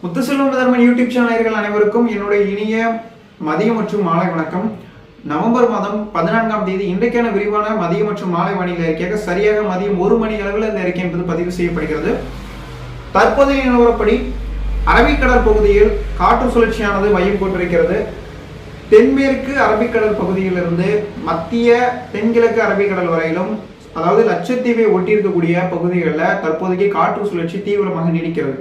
Muthuselvam Dharman YouTube சேனல்கள் அனைவருக்கும் என்னுடைய இனிய மதிய மற்றும் மாலை வணக்கம். நவம்பர் மாதம் பதினான்காம் தேதி இன்றைக்கான விரிவான மதிய மற்றும் மாலை வானிலை அறிக்கையாக சரியாக மதியம் ஒரு மணி அளவில் இந்த அறிக்கை என்பது பதிவு செய்யப்படுகிறது. தற்போதைய நிலவரப்படி அரபிக்கடல் பகுதியில் காற்று சுழற்சியானது மையம் கொண்டிருக்கிறது. தென்மேற்கு அரபிக்கடல் பகுதியிலிருந்து மத்திய தென்கிழக்கு அரபிக்கடல் வரையிலும் அதாவது லட்சத்தீவை ஒட்டியிருக்கக்கூடிய பகுதிகளில் தற்போதைக்கு காற்று சுழற்சி தீவிரமாக நீடிக்கிறது.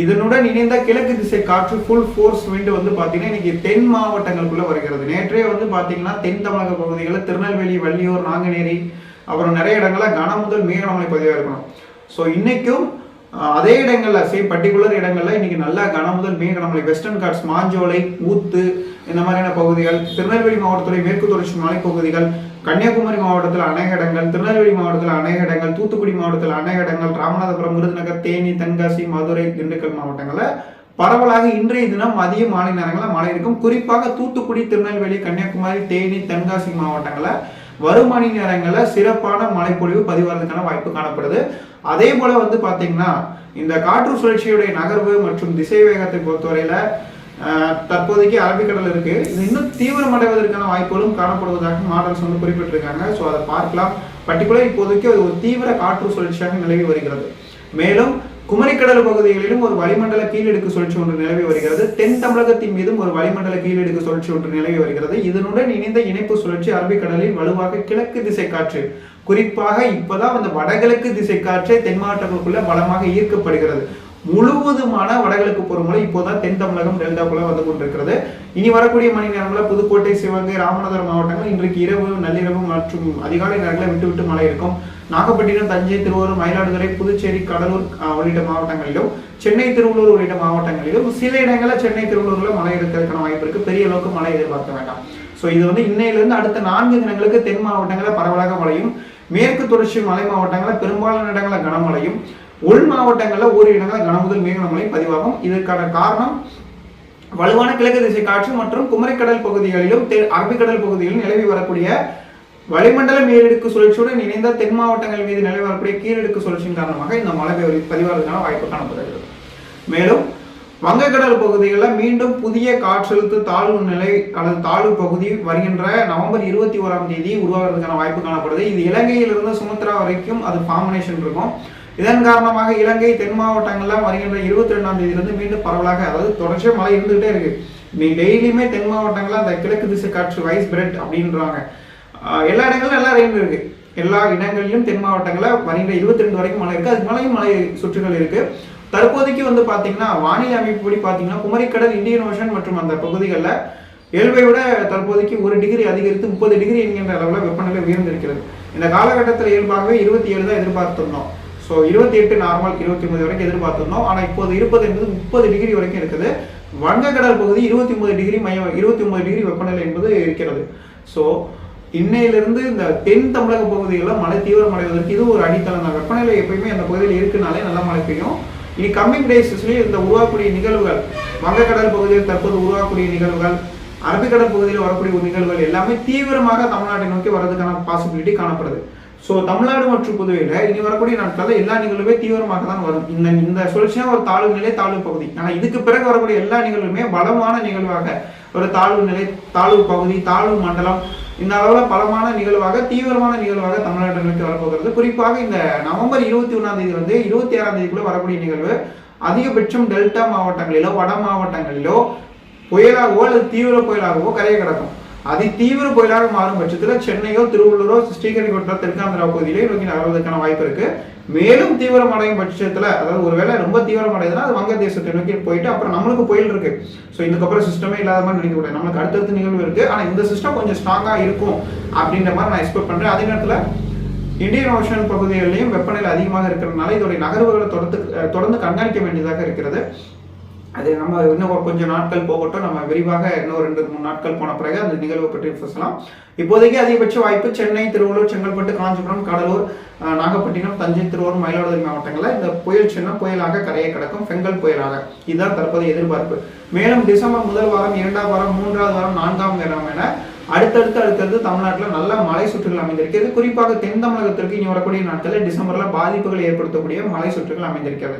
இதனுடன் இணைந்த கிழக்கு திசை காற்று ஃபுல் ஃபோர்ஸ் விண்டு வந்து பார்த்தீங்கன்னா இன்னைக்கு தென் மாவட்டங்களுக்குள்ள வருகிறது. நேற்றே வந்து பார்த்தீங்கன்னா தென் தமிழக பகுதிகளில் திருநெல்வேலி வள்ளியூர் நாங்குநேரி அப்புறம் நிறைய இடங்களில் கன முதல் மேகனமலை பதிவாக இருக்கணும். ஸோ இன்னைக்கும் அதே இடங்களில் சே பர்டிகுலர் இடங்களில் இன்னைக்கு நல்லா கன முதல் மேகனமலை வெஸ்டர்ன் காட்ஸ் மாஞ்சோலை ஊத்து இந்த மாதிரியான பகுதிகள் திருநெல்வேலி மாவட்டத்துடைய மேற்கு தொடர்ச்சி மலைப்பகுதிகள் கன்னியாகுமரி மாவட்டத்தில் அநேக இடங்கள் திருநெல்வேலி மாவட்டத்தில் அநேக இடங்கள் தூத்துக்குடி மாவட்டத்தில் அநேக இடங்கள் ராமநாதபுரம் விருதுநகர் தேனி தென்காசி மதுரை திண்டுக்கல் மாவட்டங்களில் பரவலாக இன்றைய தினம் மதிய மாலை நேரங்களில் மழை இருக்கும். குறிப்பாக தூத்துக்குடி திருநெல்வேலி கன்னியாகுமரி தேனி தென்காசி மாவட்டங்களில் வரும் மணி நேரங்களில் சிறப்பான மழைப்பொழிவு பதிவாகிறதுக்கான வாய்ப்பு காணப்படுது. அதே போல வந்து பார்த்தீங்கன்னா இந்த காற்று சுழற்சியுடைய நகர்வு மற்றும் திசை வேகத்தை பொறுத்தவரையில தற்போதைக்கு அரபிக்கடல் இருக்கு. இது இன்னும் தீவிரமடைவதற்கான வாய்ப்புகளும் காணப்படுவதாக மாடல்ஸ் வந்து குறிப்பிட்டிருக்காங்க. ஸோ அதை பார்க்கலாம். பர்டிகுலர் இப்போதைக்கு அது ஒரு தீவிர காற்று சுழற்சியாக நிலவி வருகிறது. மேலும் குமரிக்கடல் பகுதிகளிலும் ஒரு வளிமண்டல கீழடுக்கு சுழற்சி ஒன்று நிலவி வருகிறது. தென் தமிழகத்தின் மீதும் ஒரு வளிமண்டல கீழடுக்கு சுழற்சி ஒன்று நிலவி வருகிறது. இதனுடன் இணைந்த இணைப்பு சுழற்சி அரபிக்கடலில் வலுவாக கிழக்கு திசை காற்று. குறிப்பாக இப்பதான் அந்த வடகிழக்கு திசை காற்றே தென் மாவட்டங்களுக்குள்ள பலமாக ஈர்க்கப்படுகிறது. முழுவதுமான வடகிழக்கு பருவமழை இப்போதான் தென் தமிழகம் டெல்டாக்குள்ள வந்து கொண்டிருக்கிறது. இனி வரக்கூடிய மணி நேரங்களில் புதுக்கோட்டை சிவகங்கை ராமநாதபுரம் மாவட்டங்கள் இன்றைக்கு இரவு நள்ளிரவு மற்றும் அதிகாலை நேரங்களில் விட்டு விட்டு மழை இருக்கும். நாகப்பட்டினம் தஞ்சை திருவாரூர் மயிலாடுதுறை புதுச்சேரி கடலூர் அஹ், உள்ளிட்ட மாவட்டங்களிலும் சென்னை திருவள்ளூர் உள்ளிட்ட மாவட்டங்களிலும் சில இடங்களில் சென்னை திருவள்ளூர்ல மழை இருக்கிறதுக்கான வாய்ப்பு இருக்கு. பெரிய அளவுக்கு மழை எதிர்பார்க்க வேண்டாம். ஸோ இது வந்து இன்னையிலிருந்து அடுத்த நான்கு தினங்களுக்கு தென் மாவட்டங்களில் பரவலாக மழையும் மேற்கு தொடர்ச்சி மலை மாவட்டங்களில் பெரும்பாலான இடங்களில் கனமழையும் உள் மாவட்டங்களில் ஒரு இடங்களில் கனமுதல் மேகமழை பதிவாகும். இதற்கான காரணம் வலுவான கிழக்கு திசை காற்று மற்றும் குமரிக்கடல் பகுதிகளிலும் தென் அரபிக்கடல் பகுதிகளிலும் நிலவி வரக்கூடிய வளிமண்டல மேலடுக்கு சுழற்சியுடன் இணைந்த தென் மாவட்டங்கள் மீது நிலவி வரக்கூடிய கீழடுக்கு சுழற்சியின் காரணமாக இந்த மழை பதிவாகிறதுக்கான வாய்ப்பு காணப்படுகிறது. மேலும் வங்கக்கடல் பகுதிகளில் மீண்டும் புதிய காற்றழுத்த தாழ்வு நிலை அல்லது தாழ்வு பகுதி வருகின்ற நவம்பர் இருபத்தி ஓராம் தேதி உருவாகிறதுக்கான வாய்ப்பு காணப்படுது. இது இலங்கையிலிருந்து சுமத்ரா வரைக்கும் அது ஃபார்மினேஷன் இருக்கும். இதன் காரணமாக இலங்கை தென் மாவட்டங்கள்லாம் வருகின்ற இருபத்தி ரெண்டாம் தேதியிலிருந்து மீண்டும் பரவலாக அதாவது தொடர்ச்சியாக மழை இருந்துகிட்டே இருக்கு. நீ டெய்லியுமே தென் மாவட்டங்கள்லாம் அந்த கிழக்கு திசை காற்று வைஸ் பிரெட் அப்படின்றாங்க. எல்லா இடங்களும் எல்லா ரெயின் இருக்கு. எல்லா இடங்களிலும் தென் மாவட்டங்களில் வருகின்ற இருபத்தி ரெண்டு வரைக்கும் மழை இருக்கு. அதுக்கு மேலேயும் மழை சுற்றுகள் இருக்கு. தற்போதைக்கு வந்து பாத்தீங்கன்னா வானிலை அமைப்புப்படி பாத்தீங்கன்னா குமரிக்கடல் இந்தியன் ஓஷன் மற்றும் அந்த பகுதிகளில் இயல்பை விட தற்போதைக்கு ஒரு டிகிரி அதிகரித்து முப்பது டிகிரி என்கின்ற அளவில் வெப்பநிலை உயர்ந்திருக்கிறது. இந்த காலகட்டத்தில் இயல்பாகவே இருபத்தி ஏழு தான் எதிர்பார்த்திருந்தோம். ஸோ இருபத்தி எட்டு நார்மல் இருபத்தி ஒன்பது வரைக்கும் எதிர்பார்த்துருந்தோம். ஆனால் இப்போது இருப்பது என்பது முப்பது டிகிரி வரைக்கும் இருக்குது. வங்கக்கடல் பகுதி இருபத்தி ஒன்பது டிகிரி மையம் இருபத்தி ஒன்பது டிகிரி வெப்பநிலை என்பது இருக்கிறது. ஸோ இன்னையிலிருந்து இந்த தென் தமிழக பகுதிகளில் மழை தீவிரமடைவதற்கு இது ஒரு அடித்தளம் தான். வெப்பநிலை எப்பயுமே அந்த பகுதியில் இருக்குனாலே நல்லா மழை பெய்யும். இனி கம்மிங் டேஸ்லேயும் இந்த உருவாக்கக்கூடிய நிகழ்வுகள் வங்கக்கடல் பகுதியில் தற்போது உருவாக்கக்கூடிய நிகழ்வுகள் அரபிக்கடல் பகுதியில் வரக்கூடிய நிகழ்வுகள் எல்லாமே தீவிரமாக தமிழ்நாட்டை நோக்கி வர்றதுக்கான பாசிபிலிட்டி காணப்படுது. ஸோ தமிழ்நாடு மற்றும் புதுவையில் இனி வரக்கூடிய நாட்களில் எல்லா நிகழ்வுமே தீவிரமாக தான் வரும். இந்த இந்த சுழற்சியா ஒரு தாழ்வு நிலை தாழ்வு பகுதி. ஆனால் இதுக்கு பிறகு வரக்கூடிய எல்லா நிகழ்வுமே பலமான நிகழ்வாக ஒரு தாழ்வு நிலை தாழ்வு பகுதி தாழ்வு மண்டலம் இந்த அளவில் பலமான நிகழ்வாக தீவிரமான நிகழ்வாக தமிழ்நாட்டை வரப்போகிறது. குறிப்பாக இந்த நவம்பர் இருபத்தி ஒன்றாம் தேதி வந்து இருபத்தி ஆறாம் தேதிக்குள்ள வரக்கூடிய நிகழ்வு அதிகபட்சம் டெல்டா மாவட்டங்களிலோ வட மாவட்டங்களிலோ புயலாகவோ அல்லது தீவிர புயலாகவோ கரையை கிடக்கும். அதி தீவிர புயலாக மாறும் பட்சத்தில் சென்னையோ திருவள்ளூரோ ஸ்ரீகரிகோட்டோ தெற்காந்திரா பகுதியிலே நோக்கி நகர்வதற்கான வாய்ப்பு இருக்கு. மேலும் தீவிரமடையும் பட்சத்தில் அதாவது ஒருவேளை ரொம்ப தீவிரமடையுதுன்னா அது வங்கதேசத்தை நோக்கி போயிட்டு அப்புறம் நம்மளுக்கு புயல் இருக்கு. ஸோ இதுக்கப்புறம் சிஸ்டமே இல்லாத மாதிரி நினைக்க கூடாது. நம்மளுக்கு அடுத்தடுத்து நிகழ்வு இருக்கு. ஆனால் இந்த சிஸ்டம் கொஞ்சம் ஸ்ட்ராங்காக இருக்கும் அப்படின்ற மாதிரி நான் எக்ஸ்பெக்ட் பண்றேன். அதே நேரத்தில் இந்தியன் ஓஷன் பகுதிகளிலையும் வெப்பநிலை அதிகமாக இருக்கிறதுனால இதோடைய நகர்வுகளை தொடர்ந்து தொடர்ந்து கண்காணிக்க வேண்டியதாக இருக்கிறது. அது நம்ம இன்னும் கொஞ்சம் நாட்கள் போகட்டும். நம்ம விரிவாக இன்னும் ரெண்டு மூணு நாட்கள் போன பிறகு அந்த நிகழ்வை பற்றி பேசலாம். இப்போதைக்கு அதிகபட்ச வாய்ப்பு சென்னை திருவள்ளூர் செங்கல்பட்டு காஞ்சிபுரம் கடலூர் நாகப்பட்டினம் தஞ்சை திருவாரூர் மயிலாடுதுறை மாவட்டங்களில் இந்த புயல் சின்ன புயலாக கரையை கிடக்கும் செங்கல் புயலாக. இதுதான் தற்போதைய எதிர்பார்ப்பு. மேலும் டிசம்பர் முதல் வாரம் இரண்டாம் வாரம் மூன்றாவது வாரம் நான்காம் வாரம் என அடுத்தடுத்து அடுத்தடுத்து தமிழ்நாட்டில் நல்ல மலை சுற்றுகள் அமைந்திருக்கிறது. குறிப்பாக தென் தமிழகத்திற்கு இனி வரக்கூடிய நாட்களில் டிசம்பர்ல பாதிப்புகளை ஏற்படுத்தக்கூடிய மலை சுற்றுகள் அமைந்திருக்கிறது.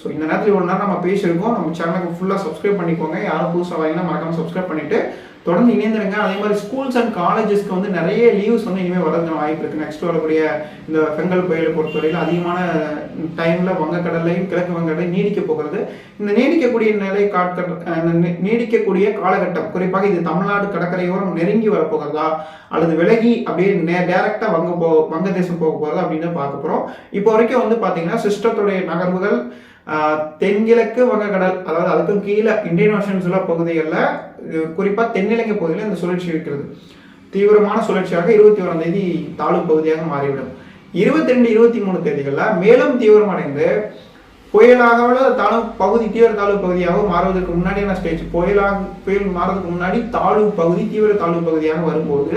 ஸோ இந்த நேரத்தில் இவ்வளோ நேரம் நம்ம பேசியிருக்கோம். நம்ம சேனலுக்கு ஃபுல்லாக சப்ஸ்கிரைப் பண்ணிக்கோங்க. யாரும் புதுசாக வரீங்கன்னா மறக்காம சப்ஸ்கிரைப் பண்ணிட்டு தொடர்ந்து இணைந்திருங்க. அதே மாதிரி ஸ்கூல்ஸ் அண்ட் காலேஜஸ்க்கு வந்து நிறைய லீவ்ஸ் வந்து இனிமேல் வரதுக்கு வாய்ப்பு இருக்குது நெக்ஸ்ட் வரக்கூடிய இந்த பெங்கல் புயலை பொறுத்தவரையில் அதிகமான டைமில் வங்கக்கடலையும் கிழக்கு வங்கக்கடலையும் நீடிக்க போகிறது. இந்த நீடிக்கக்கூடிய நிலை காட்க நீடிக்கக்கூடிய காலகட்டம் குறிப்பாக இது தமிழ்நாடு கடற்கரையோரம் நெருங்கி வரப்போகிறதா அல்லது விலகி அப்படியே நே டேரெக்டாக வங்க போ வங்கதேசம் போக போகிறதா அப்படின்னு பார்க்க போகிறோம் இப்போ வரைக்கும் வந்து பார்த்தீங்கன்னா சிஸ்டத்துடைய நகர்வுகள் தென்கிழக்கு வங்கக்கடல் அதாவது அதுக்கும் கீழே இந்தியன் ஓஷன் உள்ள பகுதிகளில் குறிப்பாக தென்னிலங்கை பகுதியில் இந்த சுழற்சி இருக்கிறது. தீவிரமான சுழற்சியாக இருபத்தி ஓராம் தேதி தாழ்வு பகுதியாக மாறிவிடும். இருபத்தி ரெண்டு இருபத்தி மூணு தேதிகளில் மேலும் தீவிரமடைந்து புயலாக தாழ்வு பகுதி தீவிர தாழ்வு பகுதியாக மாறுவதற்கு முன்னாடியான ஸ்டேஜ் புயலாக புயல் மாறதுக்கு முன்னாடி தாழ்வு பகுதி தீவிர தாழ்வு பகுதியாக வரும்போது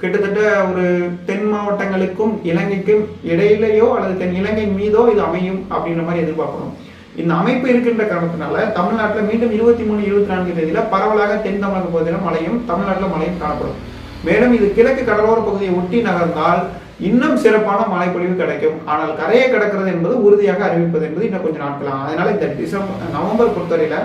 கிட்டத்தட்ட ஒரு தென் மாவட்டங்களுக்கும் இலங்கைக்கும் இடையிலேயோ அல்லது தென் இலங்கை மீதோ இது அமையும் அப்படின்ற மாதிரி எதிர்பார்க்கணும். இந்த அமைப்பு இருக்கின்ற காரணத்தினால தமிழ்நாட்டில் மீண்டும் இருபத்தி மூணு இருபத்தி நான்கு தேதியில பரவலாக தென் தமிழக பகுதியில் மழையும் தமிழ்நாட்டில் மழையும் காணப்படும். மேலும் இது கிழக்கு கடலோர பகுதியை ஒட்டி நகர்ந்தால் இன்னும் சிறப்பான மழைப்பொழிவு கிடைக்கும். ஆனால் கரையை கடக்கிறது என்பது உறுதியாக அறிவிப்பது என்பது இன்னும் கொஞ்சம் நாட்கள் அதனால இந்த டிசம்பர் நவம்பர் பொறுத்தவரையில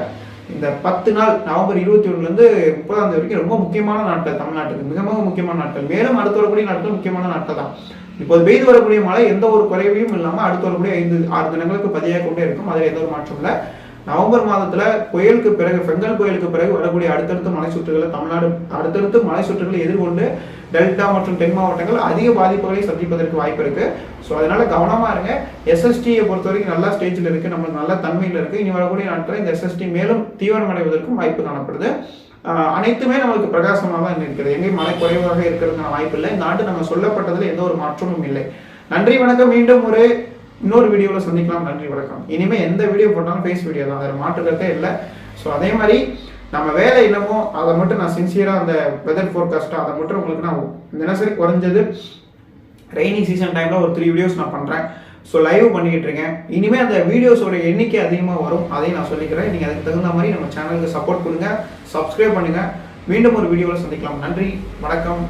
இந்த பத்து நாள் நவம்பர் இருபத்தி ஒன்றுலேருந்து முப்பதாம் தேதி வரைக்கும் ரொம்ப முக்கியமான நாட்கள் தமிழ்நாட்டுக்கு மிக மிக முக்கியமான நாட்கள். மேலும் அடுத்து வரக்கூடிய நாட்கள் முக்கியமான நாட்கள் தான். இப்போது பெய்து வரக்கூடிய மழை எந்த ஒரு குறைவையும் இல்லாமல் அடுத்து வரக்கூடிய ஐந்து ஆறு தினங்களுக்கு பதியாக கொண்டே இருக்கும். அதில் எந்த ஒரு மாற்றம் இல்லை. நவம்பர் மாதத்துல புயலுக்கு பிறகு பெங்கல் புயலுக்கு பிறகு வரக்கூடிய அடுத்தடுத்த மலை சுற்றுகளை தமிழ்நாடு அடுத்தடுத்து மலை சுற்றுகளை எதிர்கொண்டு டெல்டா மற்றும் தென் மாவட்டங்கள் அதிக பாதிப்புகளை சந்திப்பதற்கு வாய்ப்பு இருக்கு. ஸோ அதனால கவனமா இருங்க. எஸ்எஸ்டியை பொறுத்த வரைக்கும் நல்லா ஸ்டேஜில் இருக்கு. நம்ம நல்ல தன்மையில் இருக்கு. இனி வரக்கூடிய நாட்களில் இந்த எஸ்எஸ்டி மேலும் தீவிரமடைவதற்கும் வாய்ப்பு காணப்படுது. அனைத்துமே நமக்கு பிரகாசமாக தான் இருக்கிறது எங்கேயும் மழை குறைவாக இருக்கிறதுக்கான வாய்ப்பு இல்லை. இந்த ஆண்டு நம்ம சொல்லப்பட்டதில் எந்த ஒரு மாற்றமும் இல்லை. நன்றி வணக்கம். மீண்டும் ஒரு இன்னொரு வீடியோவில் சந்திக்கலாம். நன்றி வணக்கம். இனிமேல் எந்த வீடியோ போட்டாலும் ஃபேஸ் வீடியோ தான். அதில் மாற்றுக்கிறதே இல்லை. ஸோ அதே மாதிரி நம்ம வேலை என்னமோ அதை மட்டும் நான் சின்சியராக அந்த வெதர் ஃபோர்காஸ்ட்டாக அதை மட்டும் உங்களுக்கு நான் தினசரி குறைஞ்சது ரெய்னி சீசன் டைமில் ஒரு த்ரீ வீடியோஸ் நான் பண்ணுறேன் ஸோ லைவ் பண்ணிக்கிட்டு இருக்கேன். இனிமேல் அந்த வீடியோஸோட எண்ணிக்கை அதிகமாக வரும். அதையும் நான் சொல்லிக்கிறேன். நீங்கள் அதுக்கு தகுந்த மாதிரி நம்ம சேனலுக்கு சப்போர்ட் பண்ணுங்கள் சப்ஸ்கிரைப் பண்ணுங்கள் மீண்டும் ஒரு வீடியோவில் சந்திக்கலாம். நன்றி வணக்கம்.